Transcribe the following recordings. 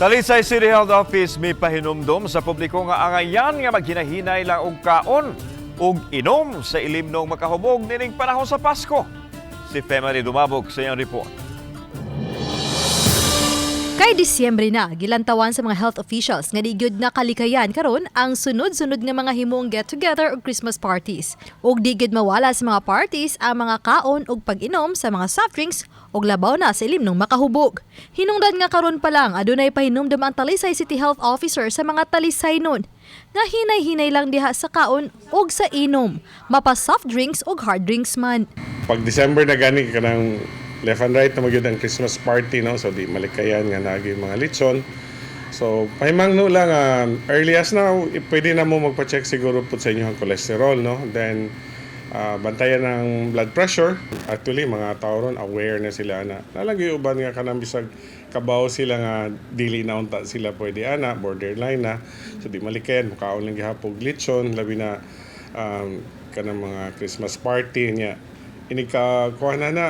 Talisay City Health Office may pahinumdom sa publiko nga angayan nga maghinahinay lang og kaon ug inom sa ilim ng makahubog nining panahon sa Pasko. Si Femari Dumabog sa iyang report. Kay Disyembre na, gilantawan sa mga health officials nga digud na kalikayan karon ang sunod-sunod nga mga himong get-together o Christmas parties. Ug digud mawala sa mga parties ang mga kaon ug pag-inom sa mga soft drinks ug labaw na sa ilim ng makahubog. Hinungdan nga karon pa lang adunay pahinumdum ang Talisay City Health Officer sa mga Talisay nun nga hinay-hinay lang diha sa kaon ug sa inom, mapa soft drinks ug hard drinks man. pag December na gani ka ng left and right na magyud ang Christmas party no? So di malikayan nga nagi mga lechon. So pahimang no lang ah, early as eh, pwede na mo magpa-check siguro po sa inyo ang cholesterol no? Then ah, bantayan ang blood pressure. Actually mga tao ron aware na sila na nalagi uban nga kanang bisag kabaw sila nga dili na unta sila pwede ana borderline na. So di malikayan mukaon lang gihapog lechon labi na um, kanang mga Christmas party niya. Ini ka kuha na na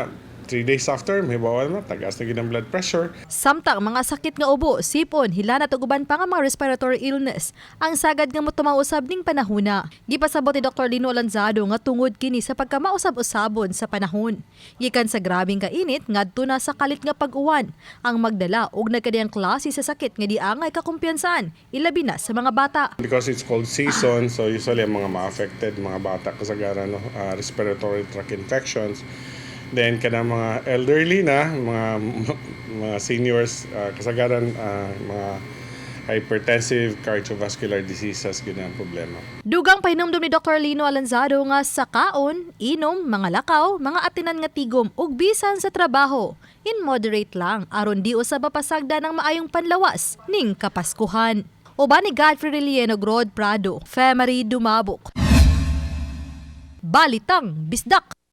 three days after may bawal na tagas na ang blood pressure Samtang mga sakit nga ubo, sipon, hilana ug uban pa nga mga respiratory illness ang sagad nga motumausab ning panahona. Gipasabot ni Dr. Lino Lanzado nga tungod kini sa pagkamausab-usabon sa panahon. Gikan sa grabing kainit ngadto na sa kalit nga pag-uwan ang magdala og nagkadiyang klase sa sakit nga di angay kakumpiyansan, ilabi na sa mga bata. because it's cold season so usually ang mga ma-affected mga bata kasagaran no ah, respiratory tract infections then kana mga elderly na mga mga seniors ah, kasagaran ah, mga hypertensive cardiovascular diseases gyud ang problema Dugang pahinumdum ni Dr. Lino Alanzado nga sa kaon, inom, mga lakaw, mga atinan nga tigom ug bisan sa trabaho. In moderate lang aron di usab mapasagda ng maayong panlawas ning kapaskuhan. Uban ni Godfrey Relieno Grod Prado, Femery Dumabok. Balitang Bisdak